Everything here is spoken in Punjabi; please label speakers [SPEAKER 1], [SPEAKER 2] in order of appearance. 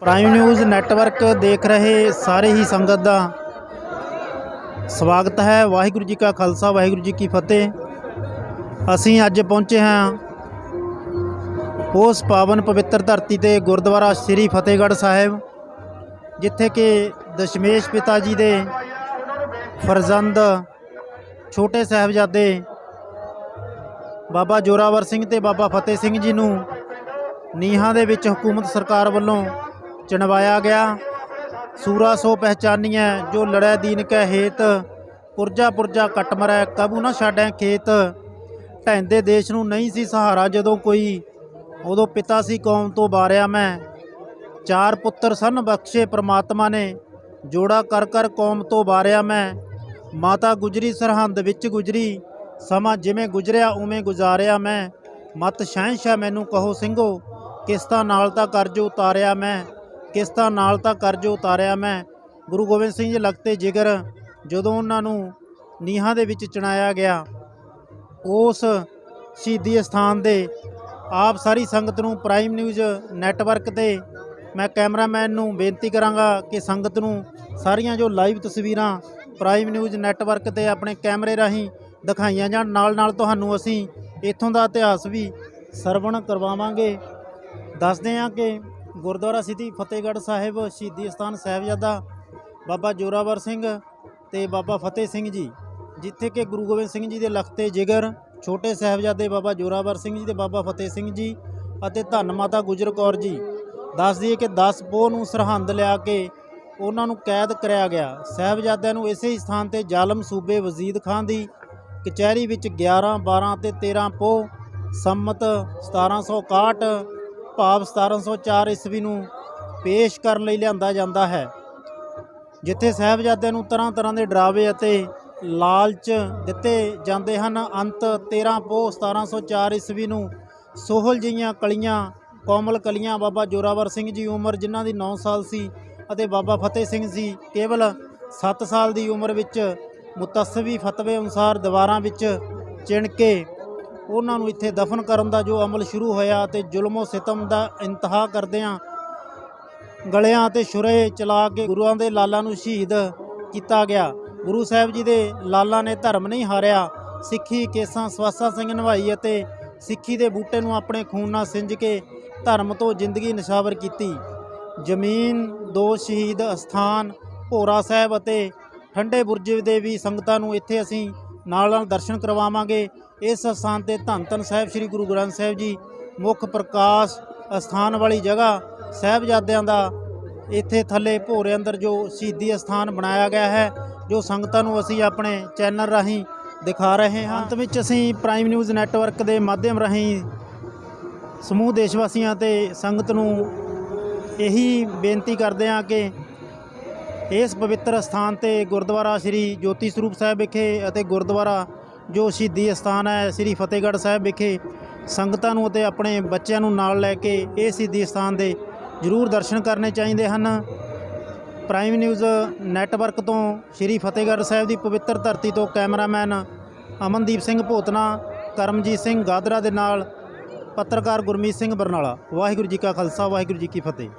[SPEAKER 1] ਪ੍ਰਾਈਮ ਨਿਊਜ਼ ਨੈਟਵਰਕ ਦੇਖ ਰਹੇ ਸਾਰੇ ਹੀ ਸੰਗਤ ਦਾ ਸਵਾਗਤ ਹੈ। ਵਾਹਿਗੁਰੂ ਜੀ ਕਾ ਖਾਲਸਾ, ਵਾਹਿਗੁਰੂ ਜੀ ਕੀ ਫਤਿਹ। ਅਸੀਂ ਅੱਜ ਪਹੁੰਚੇ ਹਾਂ ਉਸ ਪਾਵਨ ਪਵਿੱਤਰ ਧਰਤੀ ਤੇ ਗੁਰਦੁਆਰਾ ਸ੍ਰੀ ਫਤਿਹਗੜ੍ਹ ਸਾਹਿਬ, ਜਿੱਥੇ ਕਿ ਦਸ਼ਮੇਸ਼ ਪਿਤਾ ਜੀ ਦੇ ਫਰਜ਼ੰਦ ਛੋਟੇ ਸਾਹਿਬਜ਼ਾਦੇ ਬਾਬਾ ਜੋਰਾਵਰ ਸਿੰਘ ਤੇ ਬਾਬਾ ਫਤਿਹ ਸਿੰਘ ਜੀ ਨੂੰ ਨੀਹਾਂ ਦੇ ਵਿੱਚ ਹਕੂਮਤ ਸਰਕਾਰ ਵੱਲੋਂ ਚਣਵਾਇਆ ਗਿਆ। ਸੂਰਾ ਸੋ ਪਹਿਚਾਨੀਐ, ਜੋ ਲੜੈ ਦੀਨ ਕੈ ਹੇਤ। ਪੁਰਜਾ ਪੁਰਜਾ ਕੱਟ ਮਰੈ, ਕਬੂ ਨਾ ਛਾੜੈ ਖੇਤ। ਢਹਿੰਦੇ ਦੇਸ਼ ਨੂੰ ਨਹੀਂ ਸੀ ਸਹਾਰਾ ਜਦੋਂ ਕੋਈ। ਉਦੋਂ ਪਿਤਾ ਸੀ ਕੌਮ ਤੋਂ ਬਾਰਿਆ ਮੈਂ। ਚਾਰ ਪੁੱਤਰ ਸਨ ਬਖਸ਼ੇ ਪ੍ਰਮਾਤਮਾ ਨੇ। ਜੋੜਾ ਕਰ ਕਰ ਕੌਮ ਤੋਂ ਬਾਰਿਆ ਮੈਂ। ਮਾਤਾ ਗੁਜਰੀ ਸਰਹੰਦ ਵਿੱਚ ਗੁਜਰੀ। ਸਮਾਂ ਜਿਵੇਂ ਗੁਜਰਿਆ ਉਵੇਂ ਗੁਜ਼ਾਰਿਆ ਮੈਂ। ਮਤ ਸ਼ਹਿਨਸ਼ਾਹ ਮੈਨੂੰ ਕਹੋ ਸਿੰਘੋ, ਕਿਸ਼ਤਾਂ ਨਾਲ ਤਾਂ ਕਰਜ਼ ਉਤਾਰਿਆ ਮੈਂ। ਕਿਸ਼ਤਾਂ ਨਾਲ ਤਾਂ ਕਰਜ਼ ਉਤਾਰਿਆ ਮੈਂ। ਗੁਰੂ ਗੋਬਿੰਦ ਸਿੰਘ ਜੀ ਲਗਤੇ ਜਿਗਰ ਜਦੋਂ ਉਹਨਾਂ ਨੂੰ ਨੀਹਾਂ ਦੇ ਵਿੱਚ ਚਣਾਇਆ ਗਿਆ, ਉਸ ਸ਼ਹੀਦੀ ਸਥਾਨ ਦੇ ਆਪ ਸਾਰੀ ਸੰਗਤ ਨੂੰ ਪ੍ਰਾਈਮ ਨਿਊਜ਼ ਨੈਟਵਰਕ ਤੇ ਮੈਂ ਕੈਮਰਾਮੈਨ ਨੂੰ ਬੇਨਤੀ ਕਰਾਂਗਾ ਕਿ ਸੰਗਤ ਨੂੰ ਸਾਰੀਆਂ ਜੋ ਲਾਈਵ ਤਸਵੀਰਾਂ ਪ੍ਰਾਈਮ ਨਿਊਜ਼ ਨੈਟਵਰਕ ਤੇ ਆਪਣੇ ਕੈਮਰੇ ਰਾਹੀਂ ਦਿਖਾਈਆਂ ਜਾਣ ਨਾਲ ਨਾਲ ਤੁਹਾਨੂੰ ਅਸੀਂ ਇੱਥੋਂ ਦਾ ਇਤਿਹਾਸ ਵੀ ਸਰਵਣ ਕਰਵਾਵਾਂਗੇ। ਦੱਸਦੇ ਹਾਂ ਕਿ ਗੁਰਦੁਆਰਾ ਸਿੱਧੀ ਫਤਿਹਗੜ੍ਹ ਸਾਹਿਬ, ਸ਼ਹੀਦੀ ਸਥਾਨ ਸਾਹਿਬਜ਼ਾਦਾ ਬਾਬਾ ਜੋਰਾਵਰ ਸਿੰਘ ਤੇ ਬਾਬਾ ਫਤਿਹ ਸਿੰਘ ਜੀ, ਜਿੱਥੇ ਕਿ ਗੁਰੂ ਗੋਬਿੰਦ ਸਿੰਘ ਜੀ ਦੇ ਲਖਤੇ ਜਿਗਰ, ਛੋਟੇ ਸਾਹਿਬਜ਼ਾਦੇ ਬਾਬਾ ਜੋਰਾਵਰ ਸਿੰਘ ਜੀ ਤੇ ਬਾਬਾ ਫਤਿਹ ਸਿੰਘ ਜੀ ਅਤੇ ਧੰਨ ਮਾਤਾ ਗੁਜਰ ਕੌਰ ਜੀ। ਦੱਸ ਦਈਏ ਕਿ 10 ਪੋਹ ਨੂੰ ਸਰਹੰਦ ਲਿਆ ਕੇ ਉਹਨਾਂ ਨੂੰ ਕੈਦ ਕਰਿਆ ਗਿਆ। ਸਾਹਿਬਜ਼ਾਦਿਆਂ ਨੂੰ ਇਸੇ ਹੀ ਸਥਾਨ ਤੇ ਜ਼ਾਲਮ ਸੂਬੇ ਵਜ਼ੀਦ ਖਾਨ ਦੀ ਕਚਹਿਰੀ ਵਿੱਚ 11 12 ਅਤੇ 13 ਪੋਹ, ਸੰਮਤ 1761 ਭਾਵ 1704 ਈਸਵੀ ਨੂੰ ਪੇਸ਼ ਕਰਨ ਲਈ ਲਿਆਂਦਾ ਜਾਂਦਾ ਹੈ। ਜਿੱਥੇ ਸਾਹਿਬਜ਼ਾਦਿਆਂ ਨੂੰ ਤਰ੍ਹਾਂ ਤਰ੍ਹਾਂ ਦੇ ਡਰਾਵੇ ਅਤੇ ਲਾਲਚ ਦਿੱਤੇ ਜਾਂਦੇ ਹਨ, ਅੰਤ 13 ਪੋਹ 1704 ਈਸਵੀ ਨੂੰ ਸੋਹਲ ਜਿਹੀਆਂ ਕਲੀਆਂ, ਕੋਮਲ ਕਲੀਆਂ ਬਾਬਾ ਜੋਰਾਵਰ ਸਿੰਘ ਜੀ ਉਮਰ ਜਿਨ੍ਹਾਂ ਦੀ 9 ਸਾਲ ਸੀ ਅਤੇ ਬਾਬਾ ਫਤਿਹ ਸਿੰਘ ਜੀ ਕੇਵਲ 7 ਸਾਲ ਦੀ ਉਮਰ ਵਿੱਚ ਮੁਤਸਵੀ ਫਤਵੇ ਅਨੁਸਾਰ ਦੀਵਾਰਾਂ ਵਿੱਚ ਚਿਣ ਕੇ ਉਹਨਾਂ ਨੂੰ ਇੱਥੇ ਦਫਨ ਕਰਨ ਦਾ ਜੋ ਅਮਲ ਸ਼ੁਰੂ ਹੋਇਆ ਤੇ ਜ਼ੁਲਮੋ ਸਿਤਮ ਦਾ ਇੰਤਹਾ ਕਰਦਿਆਂ ਗਲਿਆਂ ਤੇ ਸ਼ੁਰੇ ਚਲਾ ਕੇ ਗੁਰੂਆਂ ਦੇ ਲਾਲਾਂ ਨੂੰ ਸ਼ਹੀਦ ਕੀਤਾ ਗਿਆ। ਗੁਰੂ ਸਾਹਿਬ ਜੀ ਦੇ ਲਾਲਾਂ ਨੇ ਧਰਮ ਨਹੀਂ ਹਾਰਿਆ। ਸਿੱਖੀ ਕੇਸਾਂ ਸਵਾਸਾ ਸਿੰਘ ਨਿਭਾਈ ਅਤੇ ਸਿੱਖੀ ਦੇ ਬੂਟੇ ਨੂੰ ਆਪਣੇ ਖੂਨ ਨਾਲ ਸਿੰਜ ਕੇ ਧਰਮ ਤੋਂ ਜ਼ਿੰਦਗੀ ਨਿਸ਼ਾਵਰ ਕੀਤੀ। ਜ਼ਮੀਨ ਦੋ ਸ਼ਹੀਦ ਅਸਥਾਨ, ਭੋਰਾ ਸਾਹਿਬ ਅਤੇ ਠੰਡੇ ਬੁਰਜ ਦੇ ਵੀ ਸੰਗਤਾਂ ਨੂੰ ਇੱਥੇ ਅਸੀਂ ਨਾਲ ਨਾਲ ਦਰਸ਼ਨ ਕਰਵਾਵਾਂਗੇ। ਇਸ ਸਥਾਨ ਤੇ ਧੰਨ ਧੰਨ ਸਾਹਿਬ ਸ੍ਰੀ ਗੁਰੂ ਗ੍ਰੰਥ ਸਾਹਿਬ ਜੀ, ਮੁੱਖ ਪ੍ਰਕਾਸ਼ ਅਸਥਾਨ ਵਾਲੀ ਜਗ੍ਹਾ ਸਾਹਿਬਜ਼ਾਦਿਆਂ ਦਾ ਇੱਥੇ ਥੱਲੇ ਭੋਰੇ ਅੰਦਰ ਜੋ ਸ਼ਹੀਦੀ ਅਸਥਾਨ ਬਣਾਇਆ ਗਿਆ ਹੈ, ਜੋ ਸੰਗਤਾਂ ਨੂੰ ਅਸੀਂ ਆਪਣੇ ਚੈਨਲ ਰਾਹੀਂ ਦਿਖਾ ਰਹੇ ਹਾਂ। ਅੰਤ ਵਿੱਚ ਅਸੀਂ ਪ੍ਰਾਈਮ ਨਿਊਜ਼ ਨੈਟਵਰਕ ਦੇ ਮਾਧਿਅਮ ਰਾਹੀਂ ਸਮੂਹ ਦੇਸ਼ ਵਾਸੀਆਂ ਤੇ ਸੰਗਤ ਨੂੰ ਇਹੀ ਬੇਨਤੀ ਕਰਦੇ ਹਾਂ ਕਿ ਇਸ ਪਵਿੱਤਰ ਸਥਾਨ ਤੇ ਗੁਰਦੁਆਰਾ ਸ੍ਰੀ ਜੋਤੀ ਸਰੂਪ ਸਾਹਿਬ ਵਿਖੇ ਅਤੇ ਗੁਰਦੁਆਰਾ ਜੋ ਸ਼ਹੀਦੀ ਸਥਾਨ ਹੈ ਸ੍ਰੀ ਫਤਿਹਗੜ੍ਹ ਸਾਹਿਬ ਵਿਖੇ ਸੰਗਤਾਂ ਨੂੰ ਅਤੇ ਆਪਣੇ ਬੱਚਿਆਂ ਨੂੰ ਨਾਲ ਲੈ ਕੇ ਇਹ ਸ਼ਹੀਦੀ ਸਥਾਨ ਦੇ ਜ਼ਰੂਰ ਦਰਸ਼ਨ ਕਰਨੇ ਚਾਹੀਦੇ ਹਨ। ਪ੍ਰਾਈਮ ਨਿਊਜ਼ ਨੈਟਵਰਕ ਤੋਂ ਸ੍ਰੀ ਫਤਿਹਗੜ੍ਹ ਸਾਹਿਬ ਦੀ ਪਵਿੱਤਰ ਧਰਤੀ ਤੋਂ ਕੈਮਰਾਮੈਨ ਅਮਨਦੀਪ ਸਿੰਘ ਭੋਤਨਾ, ਕਰਮਜੀਤ ਸਿੰਘ ਗਾਦਰਾ ਦੇ ਨਾਲ ਪੱਤਰਕਾਰ ਗੁਰਮੀਤ ਸਿੰਘ ਬਰਨਾਲਾ। ਵਾਹਿਗੁਰੂ ਜੀ ਕਾ ਖਾਲਸਾ, ਵਾਹਿਗੁਰੂ ਜੀ ਕੀ ਫਤਿਹ।